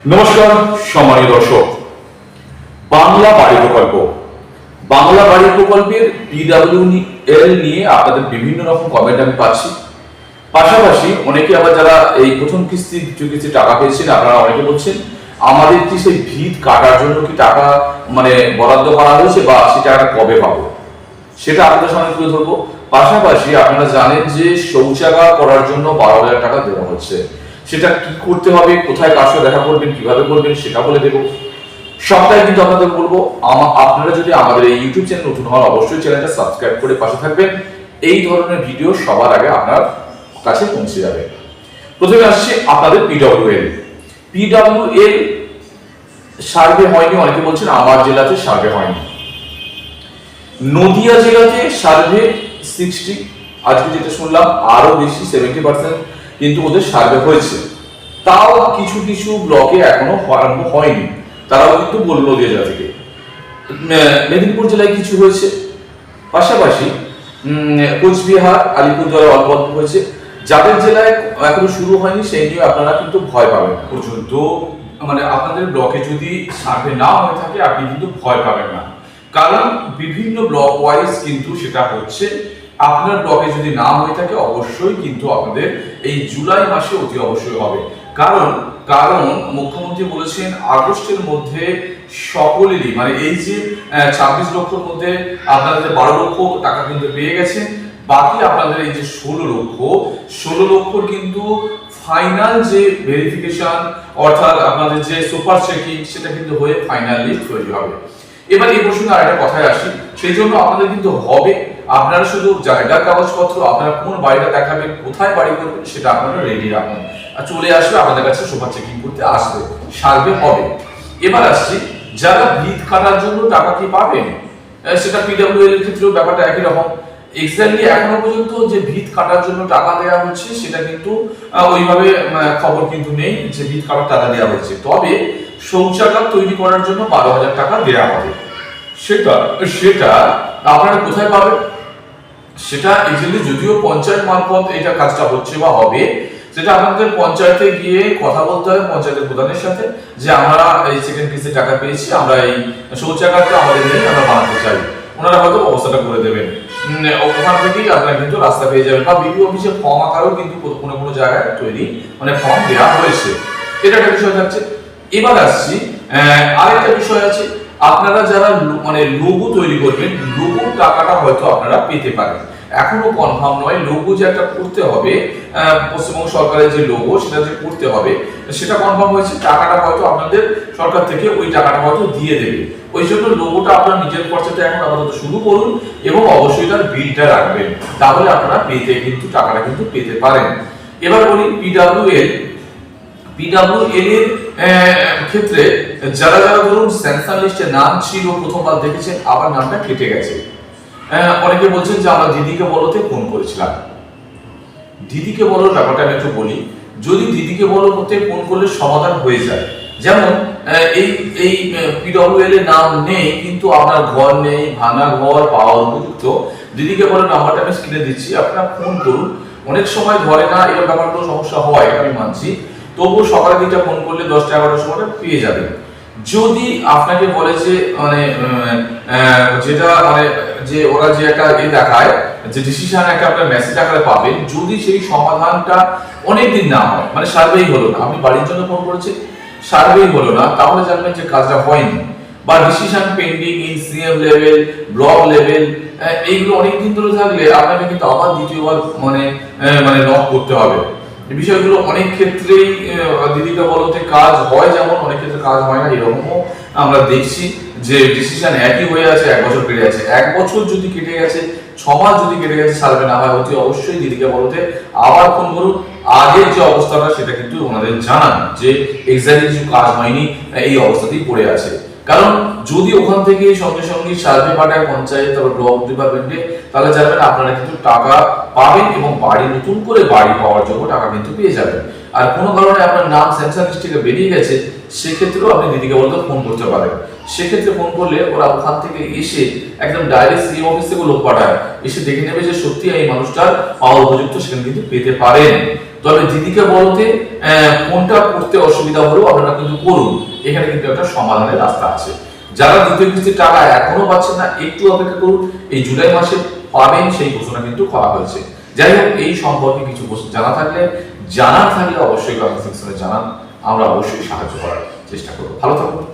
নমস্কার সম্মানীয় দর্শক। বাংলা বাড়ি প্রকল্প। বাংলা বাড়ি প্রকল্পের পিডাব্লিউ এল নিয়ে আপনাদের বিভিন্ন রকম কমেন্ট আমি পাচ্ছি। পাশাপাশি অনেকে আবার যারা এই প্রথম কিস্তি, দ্বিতীয় কিস্তি টাকা পেয়েছেন, আপনারা অনেকে বলছেন, আমাদের কি সেই ভিত কাটার জন্য কি টাকা মানে বরাদ্দ করা হয়েছে বা সেই টাকাটা কবে পাবো? সেটা আপনাদের সামনে তুলে ধরবো। পাশাপাশি আপনারা জানেন যে শৌচাগার করার জন্য বারো হাজার টাকা দেওয়া হচ্ছে। সেটা কি করতে হবে, কোথায় কার সাথে দেখা করবেন, কীভাবে করবেন, সেটা বলে দেবো। সবটাই কিন্তু আপনাদের বলব। আপনারা যদি আমাদের এই ইউটিউব চ্যানেল নতুন হন, অবশ্যই চ্যানেলটা সাবস্ক্রাইব করে পাশে থাকবেন। এই ধরনের ভিডিও সবার আগে আপনার কাছে পৌঁছে যাবে। প্রথমে আসছে আপনাদের পিডব্লিউএল পিডব্লিউএল সার্ভে হয়নি, অনেকে বলছেন আমার জেলাতে সার্ভে হয়নি। নদিয়া জেলাতে সার্ভে সিক্সটি আজকে যেটা শুনলাম আরও বেশি সেভেন্টি পার্সেন্ট কিন্তু ওদের সার্ভে হয়েছে। তাও কিছু কিছু ব্লকে এখনও আরম্ভ হয়নি। তারাও কিন্তু বলল জেলা থেকে মেদিনীপুর জেলায় কিছু হয়েছে। পাশাপাশি কোচবিহার, আলিপুরদুয়ারে অল্প অল্প হয়েছে। যাদের জেলায় এখনও শুরু হয়নি, সেই নিয়ে আপনারা কিন্তু ভয় পাবেন পর্যন্ত মানে আপনাদের ব্লকে যদি সার্ভে না হয়ে থাকে, আপনি কিন্তু ভয় পাবেন না। কারণ বিভিন্ন ব্লক ওয়াইজ কিন্তু সেটা হচ্ছে আপনার ব্লকে যদি না হয়ে থাকে, অবশ্যই কিন্তু আপনাদের এই জুলাই মাসে অতি অবশ্যই হবে। কারণ কারণ মুখ্যমন্ত্রী বলেছেন, আগস্টের মধ্যে সকলেরই মানে এই যে ছাব্বিশ লক্ষর মধ্যে আপনারা যে বারো লক্ষ টাকা কিন্তু পেয়ে গেছেন, বাকি আপনাদের এই যে ষোলো লক্ষ, ষোলো লক্ষর কিন্তু ফাইনাল যে ভেরিফিকেশন অর্থাৎ আপনাদের যে সুপার চেকিং সেটা কিন্তু হয়ে ফাইনাল লিস্ট তৈরি হবে। এবার এই প্রসঙ্গে আরেকটা কথায় আসি, সেই জন্য আপনাদের কিন্তু হবে আপনারা শুধু জায়গার কাগজপত্র, আপনারা কোন বাড়িটা দেখাবেন, কোথায় বাড়ি করবেন, সেটা আপনারা রেডি রাখুন। আর চলে আসবে আপনাদের কাছে সুপার চেকিং করতে আসবে। সার্ভে হবে এবার আসছি, যারা ভিত কাটার জন্য টাকা কি পাবেন? সেটা পিডব্লিউএল এর ক্ষেত্রেও ব্যাপারটা একই রকম। এক্স্যাক্টলি এখনও পর্যন্ত যে ভিত কাটার জন্য টাকা দেওয়া হচ্ছে, সেটা কিন্তু ওইভাবে খবর কিন্তু নেই যে ভিত কাটার টাকা দেওয়া হচ্ছে। তবে শৌচাগার তৈরি করার জন্য বারো হাজার টাকা দেওয়া হবে। সেটা সেটা আপনারা কোথায় পাবেন? সেটা এক্স্যাক্টলি যদিও পঞ্চায়েত মারফত এটা কাজটা হচ্ছে বা হবে, সেটা আপনাদের পঞ্চায়েতে গিয়ে কথা বলতে হবে পঞ্চায়েতের প্রধানের সাথে যে আমরা এই সেকেন্ড কিস্তি টাকা পেয়েছি, আমরা এই শৌচাগারটা আমাদের নেই আমরা বানাতে চাই। ওনারা হয়তো ব্যবস্থাটা করে দেবেন। ওখান থেকেই আপনারা কিন্তু রাস্তা পেয়ে যাবেন বা বিডিও অফিসে ফর্ম আকারেও কিন্তু কোনো- কোনো জায়গায় তৈরি মানে ফর্ম দেওয়া হয়েছে। এটা একটা বিষয় থাকছে। এবার আসছি আরেকটা বিষয় আছে। আপনারা যারা মানে লোগো তৈরি করবেন লোগোর টাকাটা হয়তো আপনারা পেতে পারেন। এখনও কনফার্ম নয় লোগো যে একটা করতে হবে পশ্চিমবঙ্গ সরকারের যে লোগো সেটা যে করতে হবে সেটা কনফার্ম হয়েছে টাকাটা হয়তো আপনাদের সরকার থেকে ওই টাকাটা হয়তো দিয়ে দেবে। ওই জন্য লোগোটা আপনার নিজের খরচাতে এখন আপাতত শুরু করুন এবং অবশ্যই তার বিলটা রাখবেন তাহলে আপনারা পেতে কিন্তু টাকাটা কিন্তু পেতে পারেন। এবার বলি পিডাব্লিউএল পিডাব্লিউএল এর আহ, ক্ষেত্রে যারা যারা ধরুন স্যাংশন লিস্টে নাম ছিল, প্রথমবার দেখেছেন, আবার নামটা কেটে গেছে। অনেকে বলছেন যে আমরা দিদিকে বলতে ফোন করেছিলাম। দিদিকে বলার ব্যাপারটা আমি একটু বলি, যদি দিদিকে বলো করতে ফোন করলে সমাধান হয়ে যায়। যেমন এই এই পিডব্লিউএল এর নাম নেই, কিন্তু আপনার ঘর নেই, ভাঙা ঘর, পাওয়া উপযুক্ত দিদিকে বলে নাম্বারটা আমি স্ক্রিনে দিচ্ছি, আপনারা ফোন করুন। অনেক সময় ধরে না, এরকম ব্যাপারগুলো সমস্যা হয়, আমি মানছি। তবুও সকালে দিকটা ফোন করলে দশটা এগারোটার সময়টা পেয়ে যাবে। যদি আপনাকে বলে যে মানে যেটা মানে যে ওরা যে একটা এ দেখায়, যে ডিসিশন একটা আপনার মেসেজ আকারে পাবেন যদি সেই সমাধানটা অনেকদিন না হয় মানে সার্ভেই হলো না আপনি বাড়ির জন্য ফোন করেছেন সার্ভেই হলো না, তাহলে জানবেন যে কাজটা হয়নি। বা decision pending in CM level block level এইগুলো অনেকদিন ধরে থাকলে আপনাকে কিন্তু আবার দ্বিতীয়বার মানে মানে লক করতে হবে। এই বিষয়গুলো অনেক ক্ষেত্রেই দিদিকা বলতে কাজ হয় যেমন, অনেক ক্ষেত্রে কাজ হয় না, এরকমও আমরা দেখছি যে ডিসিশন একই হয়ে আছে, এক বছর কেটে গেছে। এক বছর যদি কেটে গেছে, ছ মাস যদি কেটে গেছে সার্ভে না হয়, অতি অবশ্যই দিদিকে বলতে আবার ফোন করুন। আগের যে অবস্থাটা, সেটা কিন্তু ওনাদের জানান যে এক্স্যাক্টলি কিছু কাজ হয়নি, এই অবস্থাতেই পড়ে আছে। কারণ যদি ওখান থেকে সঙ্গে সঙ্গে সার্ভে পাঠায় পঞ্চায়েত, তারপর ব্লক ডিপার্টমেন্টে, তাহলে জানবেন আপনারা কিন্তু টাকা পাবেন এবং বাড়ি, নতুন করে বাড়ি পাওয়ার জন্য টাকা কিন্তু পেয়ে যাবেন। আর কোনো কারণে আপনার নাম সেন্সার লিস্ট থেকে বেরিয়ে গেছে, সেক্ষেত্রেও আপনি দিদিকে বলতে ফোন করতে পারেন। সেক্ষেত্রে ফোন করলে ওরা ওখান থেকে এসে একদম ডাইরেক্ট সিএম অফিস থেকে লোক পাঠায়। এসে দেখে নেবে যে সত্যি এই মানুষটার পাওয়া উপযুক্ত সেখানে কিন্তু পেতে পারেন। তবে দিদিকে বলতে ফোনটা করতে অসুবিধা হলেও আপনারা কিন্তু করুন। এখানে কিন্তু একটা সমাধানের রাস্তা আছে। যারা দ্বিতীয় কিস্তির টাকা এখনও পাচ্ছেন না, একটু অপেক্ষা করুন। এই জুলাই মাসে পাবেন সেই ঘোষণা কিন্তু করা হয়েছে। যাই হোক, এই সম্পর্কে কিছু জানা থাকলে জানা থাকলে অবশ্যই কমেন্ট সেকশনে জানান। আমরা অবশ্যই সাহায্য করার চেষ্টা করব। ভালো থাকুন।